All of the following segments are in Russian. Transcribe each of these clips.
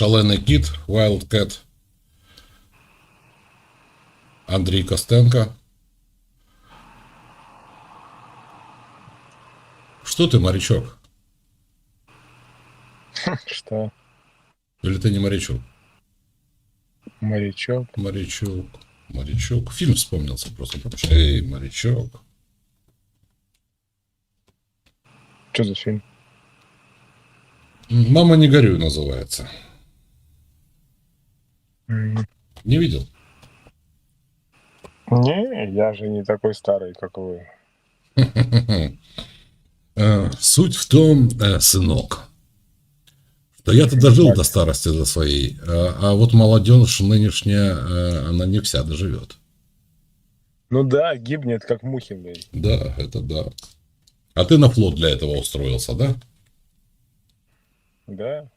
Шаленый кит, Wildcat, Андрей Костенко. Что ты, морячок? Что? Или ты не морячок? Морячок. Морячок, морячок. Фильм вспомнился просто. помнишь? Эй, морячок. Что за фильм? Мама не горюй называется. Не видел? Не, я же не такой старый, как вы. Э, Суть в том, э, сынок, что я-то дожил до старости до своей, а а вот молодежь нынешняя, э, она не вся доживет. Ну да, гибнет, как мухи, блядь. Да, это да. А ты на флот для этого устроился, да? Да,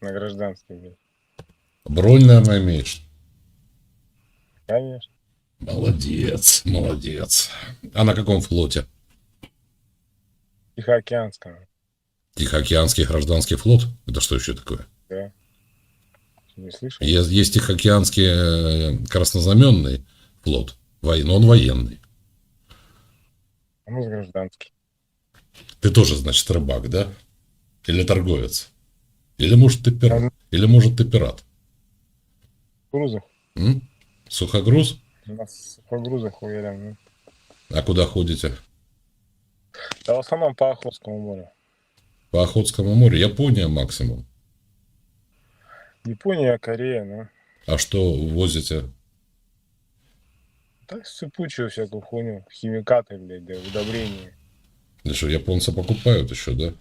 на гражданский, блядь. Бронь, наверное, имеешь. Конечно. Молодец, молодец. А на каком флоте? Тихоокеанского. Тихоокеанский гражданский флот? Это что еще такое? Да. Не слышал? Есть, есть Тихоокеанский э, краснознаменный флот, но он военный. А с гражданский. Ты тоже, значит, рыбак, да? Или торговец? Или, может, ты пират? Ага. Или, может, ты пират? В грузах. М? Сухогруз? У нас по грузах уверен. ну. А куда ходите? Да в основном по Охотскому морю. По Охотскому морю? Япония максимум. Япония, Корея, ну. А что возите? Так сыпучую всякую хуйню. Химикаты, блядь, да, удобрения. Да что, японцы покупают еще, да?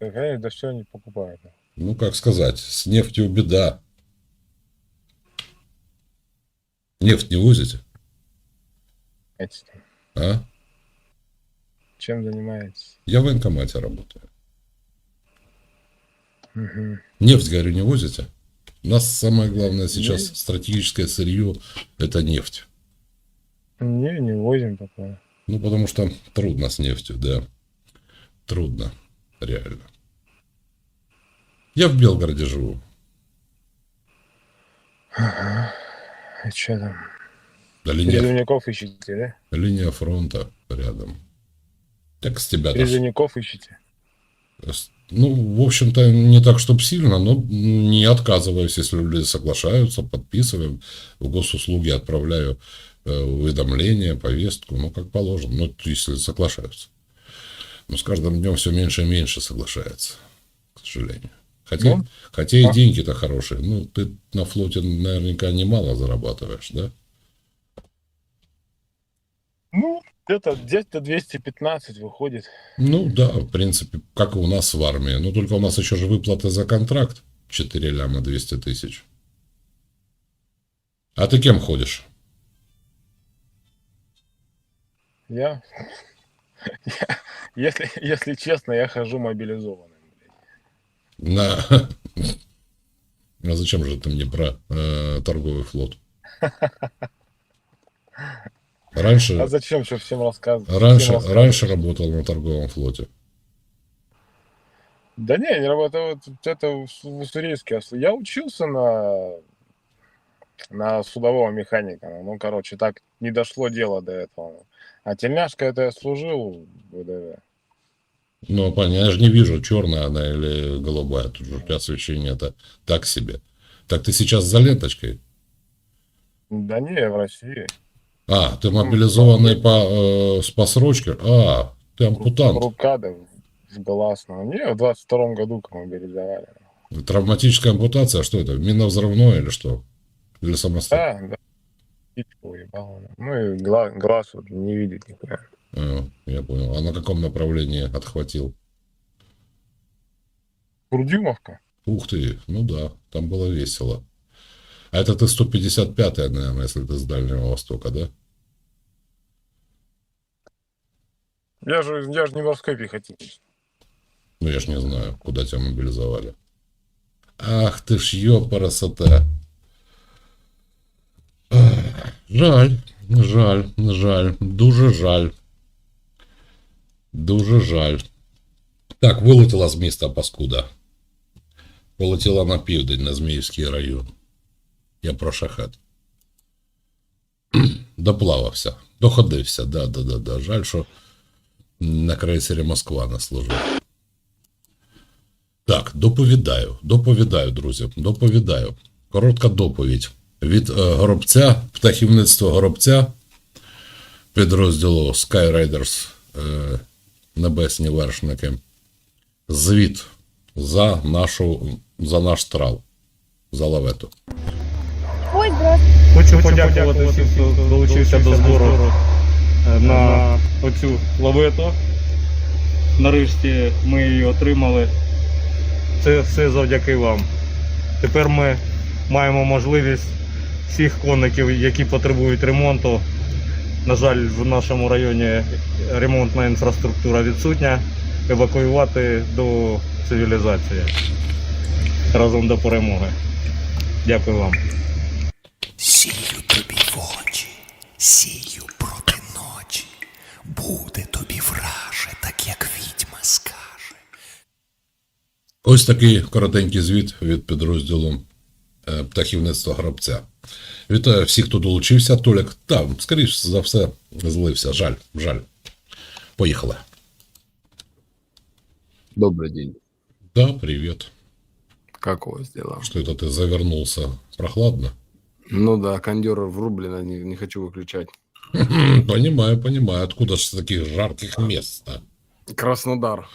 Да, конечно, да все они покупают. Ну, как сказать, с нефтью беда. Нефть не возите? А? Чем занимаетесь? Я в военкомате работаю. Мгм. Нефть, говорю, не возите? У нас самое главное сейчас Не. стратегическое сырье – это нефть. Не, не возим пока. Ну, потому что трудно с нефтью, да. Трудно, реально. Я в Белгороде живу. И что там? Да, линия, Призывников ищете, да? линия фронта рядом. Так с тебя. Призывников ищете. С- Ну, в общем-то, не так, чтобы сильно, но не отказываюсь, если люди соглашаются, подписываем. В госуслуги отправляю э, уведомление, повестку, ну, как положено, ну, если соглашаются. Но с каждым днем все меньше и меньше соглашается, к сожалению. Хотя, Ну, хотя и а. деньги-то хорошие. Ну, ты на флоте наверняка немало зарабатываешь, да? Ну, где-то где-то 215 выходит. Ну, да, в принципе, как и у нас в армии. Но только у нас еще же выплаты за контракт 4 ляма 200 тысяч. А ты кем ходишь? Я, я- если, если честно, я хожу мобилизованным. На... А зачем же ты мне про э, торговый флот? Раньше, А зачем что всем рассказывать? раньше, всем рассказывать? раньше работал на торговом флоте. Да не, не работаю. Вот это в Уссурийске. Я учился на на судового механика. Ну, короче, так не дошло дело до этого. А тельняшка это я служил в ВДВ. Ну, понятно, я же не вижу, черная она или голубая. Тут же у тебя освещение это так себе. Так ты сейчас за ленточкой? Да не, я в России. А, ты мобилизованный по, э, с посрочкой? А, ты ампутант. Рукада с гласного. Не, в 22 году мобилизовали. Травматическая ампутация, что это? Миновзрывное или что? Или самостоятельно? Да, да. Птичку уебало. Ну и гла- глаз вот не видит нихуя. А, я понял. А на каком направлении отхватил? Курдюмовка? Ух ты, ну да, там было весело. А это ты 155-я, наверное, если ты с Дальнего Востока, да? Я же, я же не морской пехотинец. Ну, я ж не знаю, куда тебя мобилизовали. Ах ты ж ёпарасота. Жаль, жаль, жаль, дуже жаль. Дуже жаль. Так, вилетіла з міста паскуда. полетіла на південь, на Зміївський район. Я про шахет. Доплавався, доходився, да, да, да, да. Жаль, що на крейсері Москва не служив. Так, доповідаю, доповідаю, друзі, доповідаю. Коротка доповідь від е, горобця, птахівництва горобця, підрозділу Skyriders е, Небесні вершники. Звіт за нашу за наш трал, за лавету. Ой. Хочу подякувати всім, хто долучився до збору е, на оцю лавету. Нарешті ми її отримали. Це все завдяки вам. Тепер ми маємо можливість всіх конників, які потребують ремонту. На жаль, в нашому районі ремонтна інфраструктура відсутня. Евакуювати до цивілізації разом до перемоги. Дякую вам. Сію тобі в очі, сію проти ночі. Буде тобі враже, так як відьма скаже. Ось такий коротенький звіт від підрозділу птахівництва гробця. Вітаю всіх, хто долучився. Толік там, скоріш за все, злився. Жаль, жаль. Поїхали. Добрый день. Да, привет. Как у вас дела? Что это ты завернулся прохладно? Ну да, кондер врублено, не, не хочу выключать. Понимаю, понимаю. Откуда же с таких жарких мест а? Краснодар.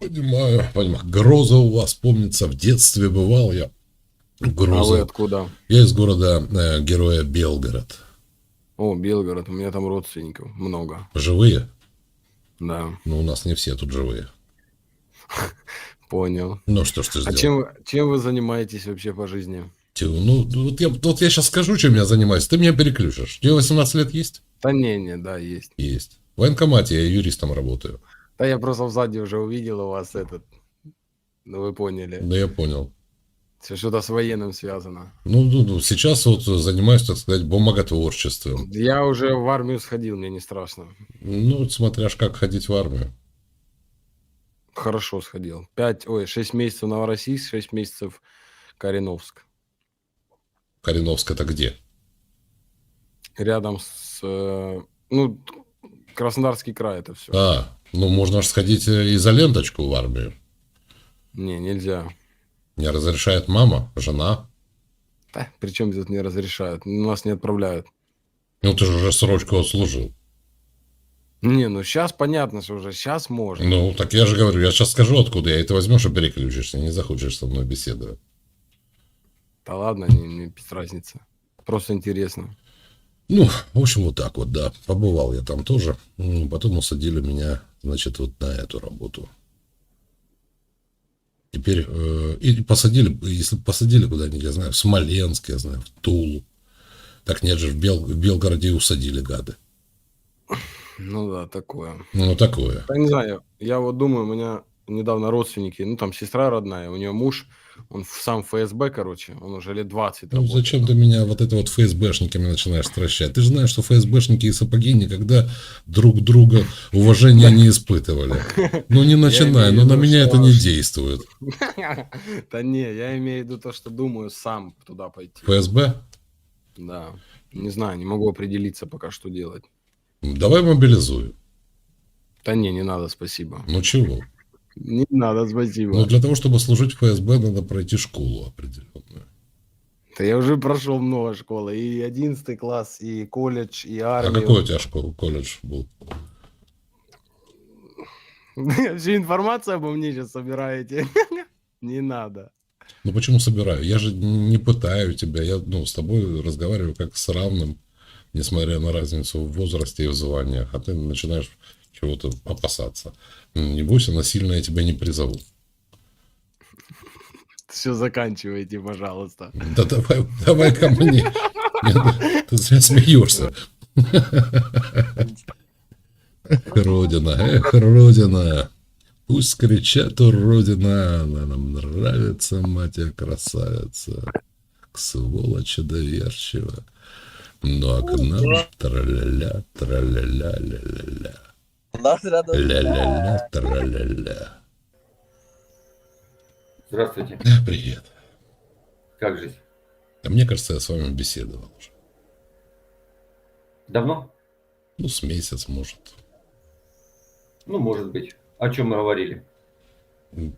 Понимаю, понимаю. Гроза у вас, помнится, в детстве бывал я. а вы откуда? Я из города э, героя Белгород. О, Белгород, у меня там родственников много. Живые? Да, Ну, у нас не все тут живые. понял. Ну, что ж ты А сделал? чем, вы- чем вы занимаетесь вообще по жизни? Ну, вот я, вот я сейчас скажу, чем я занимаюсь. Ты меня переключишь. Тебе 18 лет есть? Да не, не, да, есть. Есть. В военкомате я юристом работаю. Да я просто сзади уже увидел у вас этот. Ну вы поняли. Да я понял. Все что-то с военным связано. Ну, ну, ну, сейчас вот занимаюсь, так сказать, бумаготворчеством. Я уже в армию сходил, мне не страшно. Ну, смотря ж как ходить в армию. Хорошо сходил. Пять, ой, шесть месяцев Новороссийск, шесть месяцев Кореновск. Кореновск это где? Рядом с... э, ну, Краснодарский край это все. А, ну можно же сходить э, и за ленточку в армию. Не, нельзя. Не разрешает мама, жена. Да, причем здесь не разрешают. Нас не отправляют. Ну, ты же уже срочку отслужил. Не, ну сейчас понятно, что уже сейчас можно. Ну, так я же говорю, я сейчас скажу, откуда я. Ты возьмешь и переключишься, не захочешь со мной беседовать. Да ладно, не, не без разницы. Просто интересно. Ну, в общем, вот так вот, да. Побывал я там тоже. Потом усадили меня, значит, вот на эту работу. Теперь, э, и посадили, если посадили куда-нибудь, я знаю, в Смоленск, я знаю, в Тулу. Так нет же, в, Бел, в Белгороде и усадили гады. Ну да, такое. Ну, такое. Да не знаю, я вот думаю, у меня недавно родственники, ну там сестра родная, у нее муж, он в сам ФСБ, короче, он уже лет 20 Ну, работает. зачем ты меня вот это вот ФСБшниками начинаешь стращать? Ты же знаешь, что ФСБшники и сапоги никогда друг друга уважения не испытывали. Ну, не начинай, в ну, на меня это не действует. Да не, я имею в виду то, что думаю сам туда пойти. ФСБ? Да. Не знаю, не могу определиться пока, что делать. Давай мобилизуем. Да не, не надо, спасибо. Ну, чего? Не надо, спасибо. Ну, для того, чтобы служить в ФСБ, надо пройти школу определенную. Да я уже прошел много школы. И 11 класс, и колледж, и А армию. какой у тебя школа, колледж был? Всю информацию обо мне сейчас собираете? Не надо. Ну, почему собираю? Я же не пытаю тебя. Я ну, с тобой разговариваю как с равным, несмотря на разницу в возрасте и в званиях. А ты начинаешь чего-то опасаться. Не бойся, насильно я тебя не призову. Все заканчивайте, пожалуйста. Да давай, давай ко мне. Ты зря смеешься. Эх, Родина, эх, Родина. Пусть кричат, Родина, она нам нравится, мать я красавица. К сволочи доверчиво. Ну а к нам траля-ля, траля-ля, ля-ля-ля. Ля-ля-ля, траля-ля. Здравствуйте. Привет. Как жизнь? А мне кажется, я с вами беседовал уже. Давно? Ну, с месяц, может. Ну, может быть. О чем мы говорили? Вы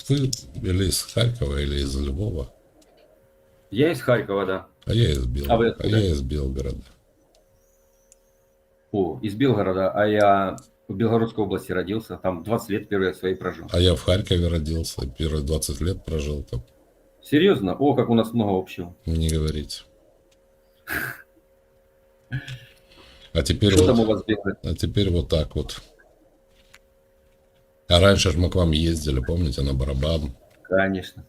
или из Харькова, или из Львова. Я из Харькова, да. А я из А вы Белгорода. А, откуда? я из Белгорода. О, из Белгорода. А я в Белгородской области родился. Там 20 лет первые свои прожил. А я в Харькове родился. Первые 20 лет прожил там. Серьезно? О, как у нас много общего. Не говорите. А теперь Что там у вот, вас а теперь вот так вот. А раньше же мы к вам ездили, помните, на барабан. Конечно.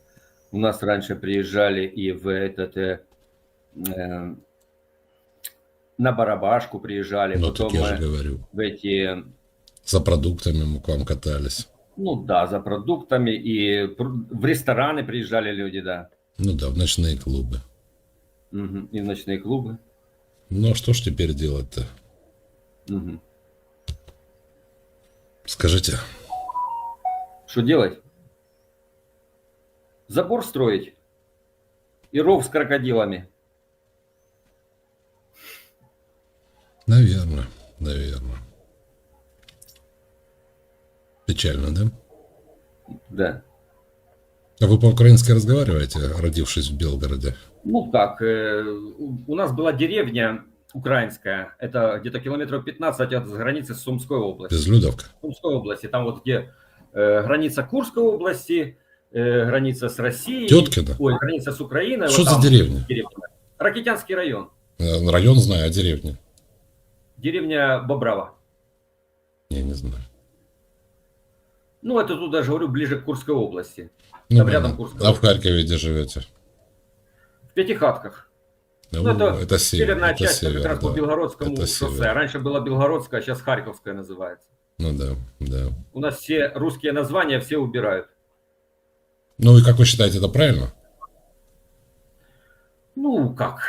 У нас раньше приезжали и в этот... э, э, на Барабашку приезжали. Ну, потом так я же говорю. в эти... За продуктами мы к вам катались. Ну да, за продуктами. И в рестораны приезжали люди, да. Ну да, в ночные клубы. Мгм. И в ночные клубы. Ну а что ж теперь делать-то? Мгм. Скажите, Что делать? Забор строить? И ров с крокодилами? наверное, наверное. Печально, да? Да. А вы по-украински разговариваете, родившись в Белгороде? Ну как, э, у нас была деревня украинская, это где-то километров 15 от границы с Сумской областью. Безлюдовка? Сумской области, там вот где э, граница Курской области, э, граница с Россией. Теткино? Ой, граница с Украиной. Что вот за деревня? деревня. Ракитянский район. Район знаю, а деревня? Деревня Бобрава. Я не знаю. Ну, это тут даже, говорю, ближе к Курской области. Ну, Там рядом. Курская А в Харькове где живете? В Пятихатках. Ну, Ну, это это север, Северная это часть, север, как раз по да. Белгородскому Это шоссе. север. Раньше была Белгородская, а сейчас Харьковская называется. Ну да, да. У нас все русские названия все убирают. Ну и как вы считаете, это правильно? Ну, как?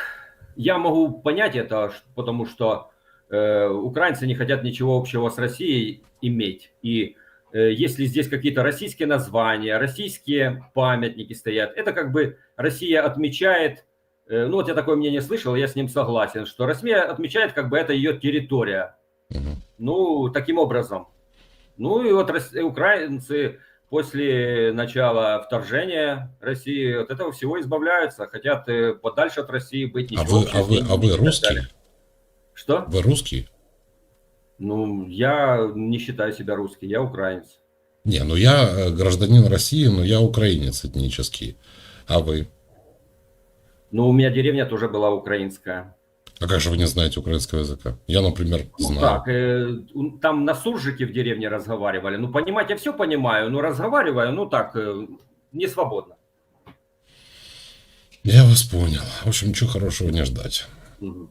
Я могу понять это, потому что э, украинцы не хотят ничего общего с Россией иметь. И если здесь какие-то российские названия, российские памятники стоят, это как бы Россия отмечает, э, ну вот я такое мнение слышал, я с ним согласен, что Россия отмечает, как бы это ее территория. Ну, таким образом. Ну и вот украинцы после начала вторжения России от этого всего избавляются, хотят э, подальше от России быть. А ничего вы, а вы, а вы так русский? далее. Что? Вы русский? Ну, я не считаю себя русским, я украинец. Не, ну я э, гражданин России, но я украинец этнический. А вы? Но у меня деревня тоже была украинская. А как же вы не знаете украинского языка? Я, например, Ну, знаю. так, э, там на суржике в деревне разговаривали. Ну, понимать я все понимаю, но разговариваю, ну так, э, не свободно. Я вас понял. В общем, ничего хорошего не ждать. Мгм.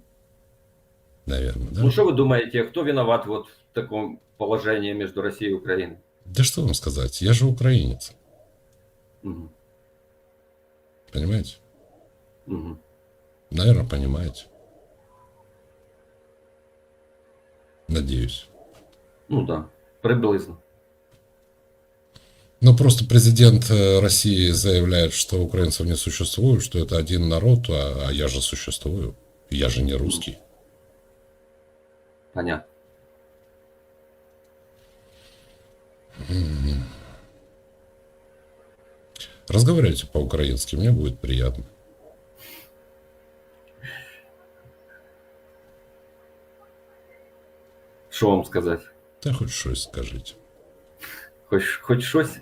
Наверное, да? Ну, что вы думаете, кто виноват вот в таком положении между Россией и Украиной? Да что вам сказать? Я же украинец. Мгм. Понимаете? Мгм. Наверное, понимаете. Надеюсь. Ну да, приблизно. Но просто президент э, России заявляет, что украинцев не существует, что это один народ, а, а я же существую. Я же не русский. Понятно. Разговаривайте по-украински, мне будет приятно. Що вам сказати? Да хоть что скажите. Хоч, хоч щось?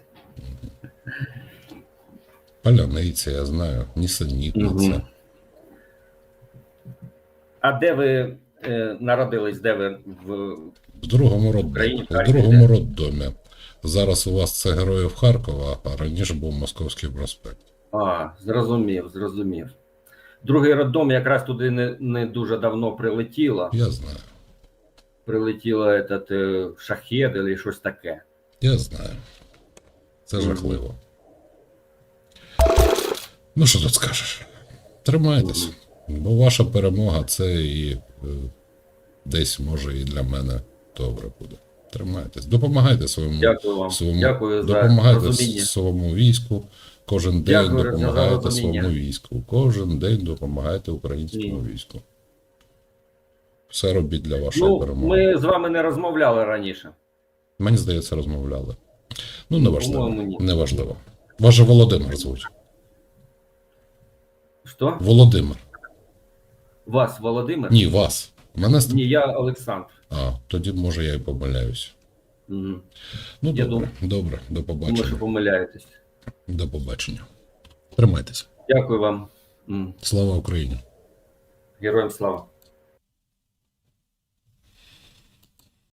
Поляныйцы, я знаю, несанитница. Мгм. А де ви е, народились, де ви в В другому роддомі. В другому роддомі. Зараз у вас це героїв Харкова, а раніше був Московський проспект. А, зрозумів, зрозумів. Другий роддом якраз туди не, не дуже давно прилетіло. Я знаю. Прилетіло этот, е, шахет або щось таке. Я знаю. Це жахливо. Ну, що тут скажеш? Тримайтесь. Бо ваша перемога це і е, десь може і для мене добре буде. Тримайтесь. Допомагайте своєму, Дякую вам. своєму Дякую за допомагайте розуміння. своєму війську. Кожен день Дякую за допомагайте своєму війську. Кожен день допомагайте українському Ні. війську. Все робіть для вашої Ну, перемоги. ми з вами не розмовляли раніше. Мені здається, розмовляли. Ну, неважливо. Неважливо. Вас же Володимир звуть. Що? Володимир. Вас, Володимир? Ні, вас. Мене Ні, я Олександр. А, тоді, може, я і помиляюсь. Угу. Ну, Я добре, добре, до Думаю, побачення. що помиляєтесь. До побачення. Тримайтеся. Дякую вам. Слава Україні! Героям слава.